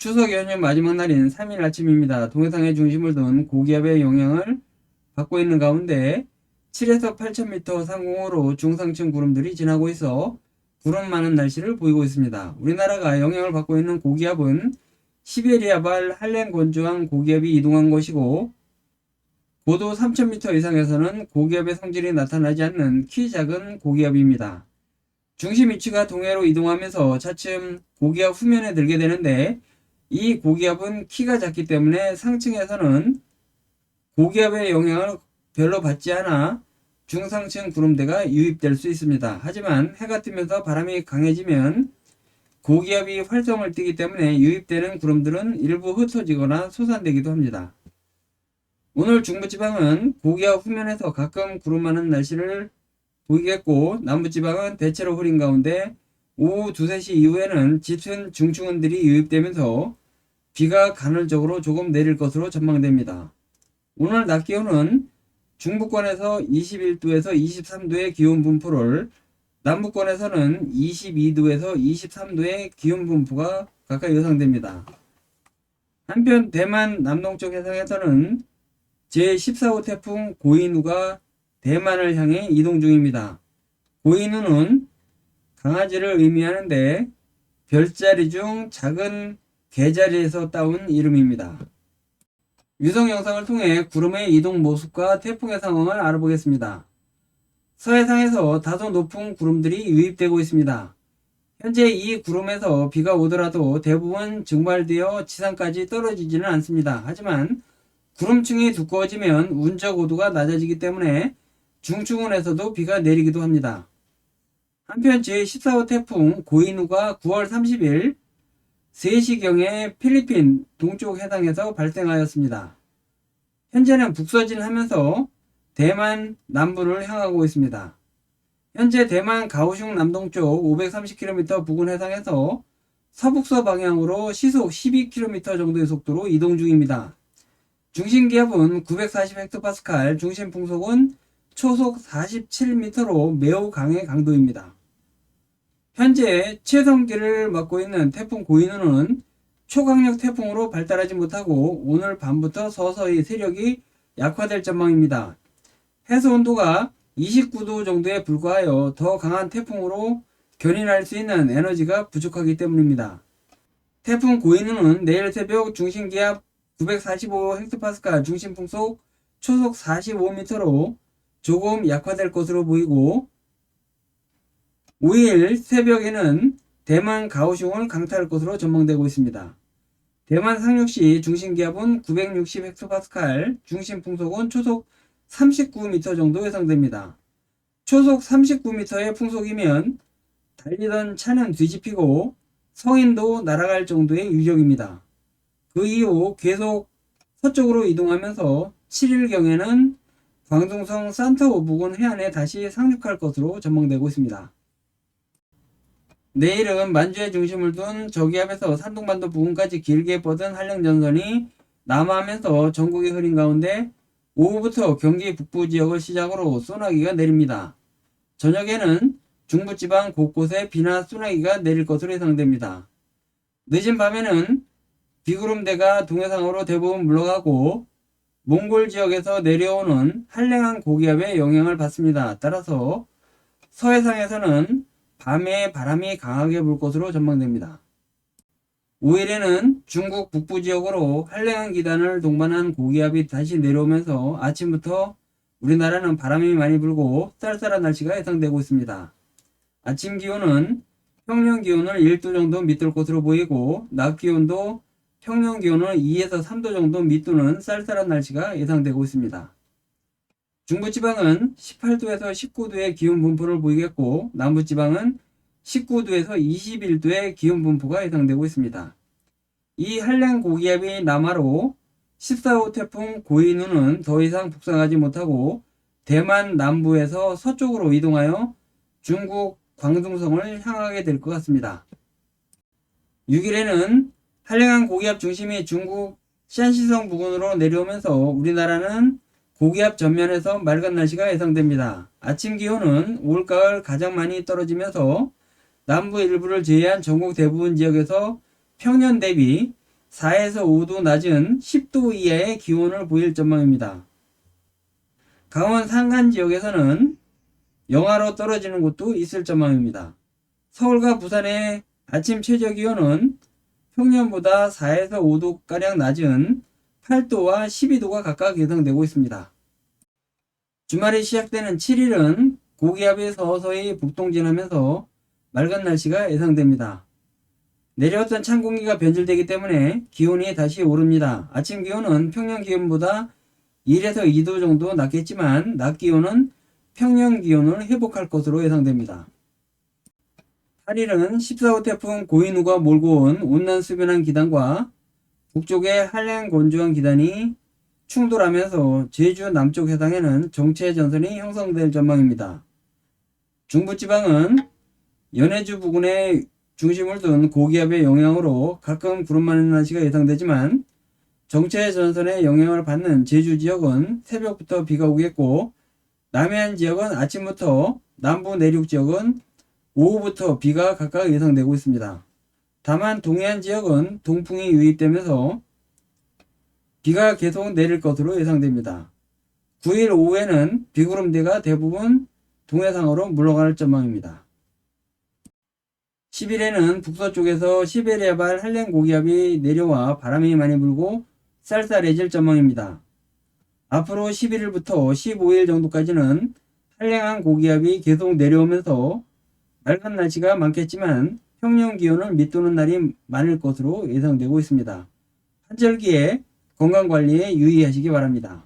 추석 연휴 마지막 날인 3일 아침입니다. 동해상의 중심을 둔 고기압의 영향을 받고 있는 가운데 7에서 8,000m 상공으로 중상층 구름들이 지나고 있어 구름 많은 날씨를 보이고 있습니다. 우리나라가 영향을 받고 있는 고기압은 시베리아발 한랭 건조한 고기압이 이동한 것이고 고도 3,000m 이상에서는 고기압의 성질이 나타나지 않는 키 작은 고기압입니다. 중심 위치가 동해로 이동하면서 차츰 고기압 후면에 들게 되는데 이 고기압은 키가 작기 때문에 상층에서는 고기압의 영향을 별로 받지 않아 중상층 구름대가 유입될 수 있습니다. 하지만 해가 뜨면서 바람이 강해지면 고기압이 활성을 띠기 때문에 유입되는 구름들은 일부 흩어지거나 솟아내기도 합니다. 오늘 중부지방은 고기압 후면에서 가끔 구름 많은 날씨를 보이겠고 남부지방은 대체로 흐린 가운데 오후 2, 3시 이후에는 짙은 중추근들이 유입되면서 비가 간헐적으로 조금 내릴 것으로 전망됩니다. 오늘 낮 기온은 중부권에서 21도에서 23도의 기온 분포를 남부권에서는 22도에서 23도의 기온 분포가 가까이 예상됩니다. 한편 대만 남동쪽 해상에서는 제14호 태풍 고이누가 대만을 향해 이동 중입니다. 고이누는 강아지를 의미하는데 별자리 중 작은 개자리에서 따온 이름입니다. 위성 영상을 통해 구름의 이동 모습과 태풍의 상황을 알아보겠습니다. 서해상에서 다소 높은 구름들이 유입되고 있습니다. 현재 이 구름에서 비가 오더라도 대부분 증발되어 지상까지 떨어지지는 않습니다. 하지만 구름층이 두꺼워지면 운적 오도가 낮아지기 때문에 중추근에서도 비가 내리기도 합니다. 한편 제14호 태풍 고이누가 9월 30일 3시경에 필리핀 동쪽 해상에서 발생하였습니다. 현재는 북서진하면서 대만 남부를 향하고 있습니다. 현재 대만 가오슝 남동쪽 530km 부근 해상에서 서북서 방향으로 시속 12km 정도의 속도로 이동 중입니다. 중심 기압은 940헥토파스칼, 중심 풍속은 초속 47m로 매우 강의 강도입니다. 현재 최성기를 맡고 있는 태풍 고이누는 초강력 태풍으로 발달하지 못하고 오늘 밤부터 서서히 세력이 약화될 전망입니다. 해수 온도가 29도 정도에 불과하여 더 강한 태풍으로 견인할 수 있는 에너지가 부족하기 때문입니다. 태풍 고이누는 내일 새벽 중심 기압 945헥토파스칼, 중심 풍속 초속 45m로 조금 약화될 것으로 보이고 5일 새벽에는 대만 가오슝을 강타할 것으로 전망되고 있습니다. 대만 상륙시 중심 기압은 960 헥토파스칼, 중심 풍속은 초속 39m 정도 예상됩니다. 초속 39m의 풍속이면 달리던 차는 뒤집히고 성인도 날아갈 정도의 유력입니다. 그 이후 계속 서쪽으로 이동하면서 7일경에는 광둥성 산타오 부근 해안에 다시 상륙할 것으로 전망되고 있습니다. 내일은 만주의 중심을 둔 저기압에서 산둥반도 부근까지 길게 뻗은 한랭전선이 남하하면서 전국에 흐린 가운데 오후부터 경기 북부 지역을 시작으로 소나기가 내립니다. 저녁에는 중부지방 곳곳에 비나 소나기가 내릴 것으로 예상됩니다. 늦은 밤에는 비구름대가 동해상으로 대부분 물러가고 몽골 지역에서 내려오는 한랭한 고기압의 영향을 받습니다. 따라서 서해상에서는 밤에 바람이 강하게 불 것으로 전망됩니다. 5일에는 중국 북부 지역으로 한랭한 기단을 동반한 고기압이 다시 내려오면서 아침부터 우리나라는 바람이 많이 불고 쌀쌀한 날씨가 예상되고 있습니다. 아침 기온은 평년 기온을 1도 정도 밑돌 것으로 보이고 낮 기온도 평년 기온을 2에서 3도 정도 밑도는 쌀쌀한 날씨가 예상되고 있습니다. 중부지방은 18도에서 19도의 기온 분포를 보이겠고 남부지방은 19도에서 21도의 기온 분포가 예상되고 있습니다. 이 한랭 고기압이 남하로 14호 태풍 고이누는 더 이상 북상하지 못하고 대만 남부에서 서쪽으로 이동하여 중국 광둥성을 향하게 될 것 같습니다. 6일에는 한랭한 고기압 중심이 중국 샨시성 부근으로 내려오면서 우리나라는 고기압 전면에서 맑은 날씨가 예상됩니다. 아침 기온은 올가을 가장 많이 떨어지면서 남부 일부를 제외한 전국 대부분 지역에서 평년 대비 4에서 5도 낮은 10도 이하의 기온을 보일 전망입니다. 강원 산간 지역에서는 영하로 떨어지는 곳도 있을 전망입니다. 서울과 부산의 아침 최저 기온은 평년보다 4에서 5도가량 낮은 8도와 12도가 각각 예상되고 있습니다. 주말이 시작되는 7일은 고기압이 서서히 북동진하면서 맑은 날씨가 예상됩니다. 내려왔던 찬 공기가 변질되기 때문에 기온이 다시 오릅니다. 아침 기온은 평년 기온보다 1에서 2도 정도 낮겠지만 낮 기온은 평년 기온을 회복할 것으로 예상됩니다. 8일은 14호 태풍 고인우가 몰고 온 온난수변한 기단과 북쪽의 한랭 건조한 기단이 충돌하면서 제주 남쪽 해상에는 정체 전선이 형성될 전망입니다. 중부지방은 연해주 부근에 중심을 둔 고기압의 영향으로 가끔 구름 많은 날씨가 예상되지만 정체 전선의 영향을 받는 제주 지역은 새벽부터 비가 오겠고 남해안 지역은 아침부터 남부 내륙 지역은 오후부터 비가 각각 예상되고 있습니다. 다만 동해안 지역은 동풍이 유입되면서 비가 계속 내릴 것으로 예상됩니다. 9일 오후에는 비구름대가 대부분 동해상으로 물러갈 전망입니다. 10일에는 북서쪽에서 시베리아발 한랭 고기압이 내려와 바람이 많이 불고 쌀쌀해질 전망입니다. 앞으로 11일부터 15일 정도까지는 한랭한 고기압이 계속 내려오면서 맑은 날씨가 많겠지만 평년 기온을 밑도는 날이 많을 것으로 예상되고 있습니다. 한절기에 건강 관리에 유의하시기 바랍니다.